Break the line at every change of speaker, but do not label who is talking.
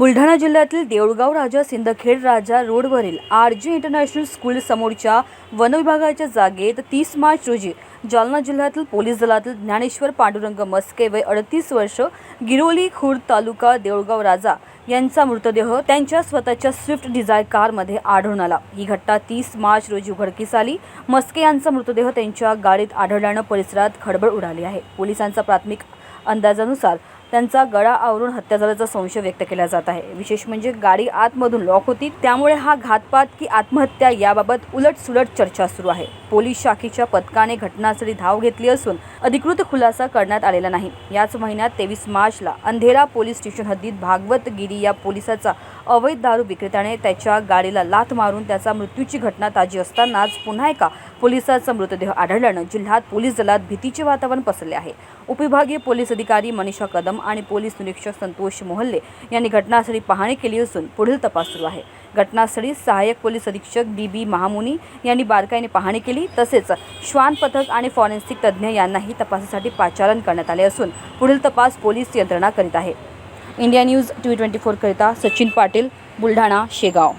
बुलढाणा जिल्ह्यातील देऊळगाव राजा सिंदखेड राजा रोडवरील R G international school समोरच्या वनविभागाच्या जागेत तीस मार्च रोजी जालना जिल्ह्यातील पोलीस दलातील ज्ञानेश्वर पांडुरंग मस्के वय अडतीस वर्ष गिरोली खुर्द तालुका देऊळगाव राजा यांचा मृतदेह त्यांच्या स्वतःच्या स्विफ्ट डिझायर कारमध्ये आढळून आला. ही घटना तीस मार्च रोजी उघडकीस आली. मस्के यांचा मृतदेह त्यांच्या गाडीत आढळल्यानं परिसरात खळबळ उडाली आहे. पोलिसांचा प्राथमिक अंदाजानुसार त्यांचा गळा आवरून हत्या झाल्याचा संशय व्यक्त केला जात आहे. विशेष म्हणजे गाडी आतमधून लॉक होती त्यामुळे हा घातपात की आत्महत्या याबाबत उलटसुलट चर्चा सुरू आहे. पोलीस शाखेच्या पथकाने घटनास्थळी धाव घेतली असून अधिकृत खुलासा करण्यात आलेला नाही. याच महिन्यात तेवीस मार्चला अंधेरा पोलीस स्टेशन हद्दीत भागवत गिरी या पोलिसाचा अवैध दारू विक्रेत्याने त्याच्या गाडीला लाथ मारून त्याचा मृत्यूची घटना ताजी असतानाच पुन्हा एका पोलिसाचा मृतदेह आढळल्यानं जिल्ह्यात पोलीस दलात भीतीचे वातावरण पसरले आहे. उपविभागीय पोलीस अधिकारी मनीषा कदम आणि पोलीस निरीक्षक संतोष मोहल्ले यांनी घटनास्थळी पाहणी केली असून पुढील तपास सुरू आहे. घटनास्थळी सहाय्यक पोलीस अधीक्षक डी बी महामुनी यांनी बारकाईने पाहणी केली तसेच श्वान पथक आणि फॉरेन्सिक तज्ज्ञ यांनाही तपासासाठी पाचारण करण्यात आले असून पुढील तपास पोलीस यंत्रणा करीत आहे. इंडिया न्यूज टी ट्वेंटी फोरकरिता सचिन पाटील बुलढाणा शेगाव.